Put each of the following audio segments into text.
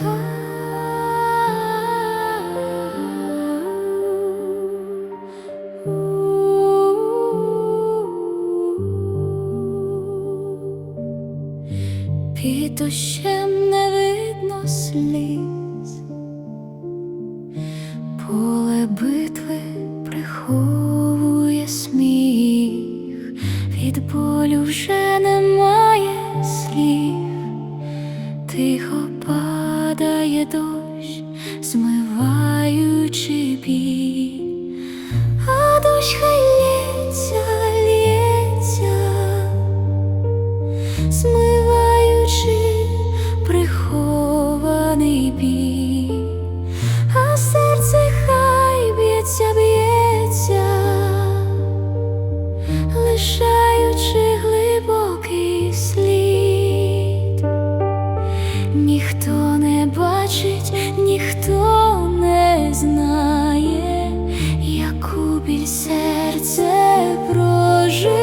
Під дощем не видно слів. Дощ, змиваючи біль. А дощ хай лється, лється, змиваючи прихований біль, а серце хай б'ється, б'ється, лишаючи глибокий слід. Ніхто не бачить, ніхто не знає, яку біль серце проживає,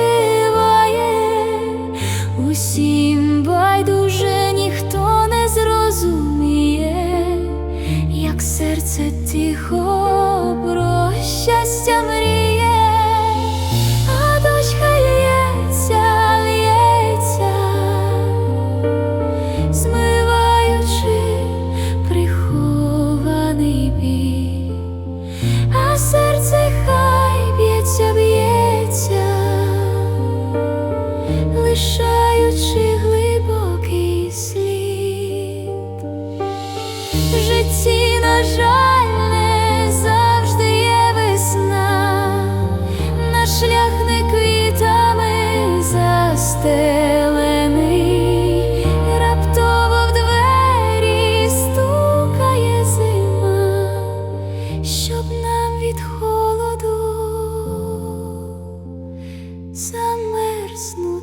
усім нам від холоду замерзну.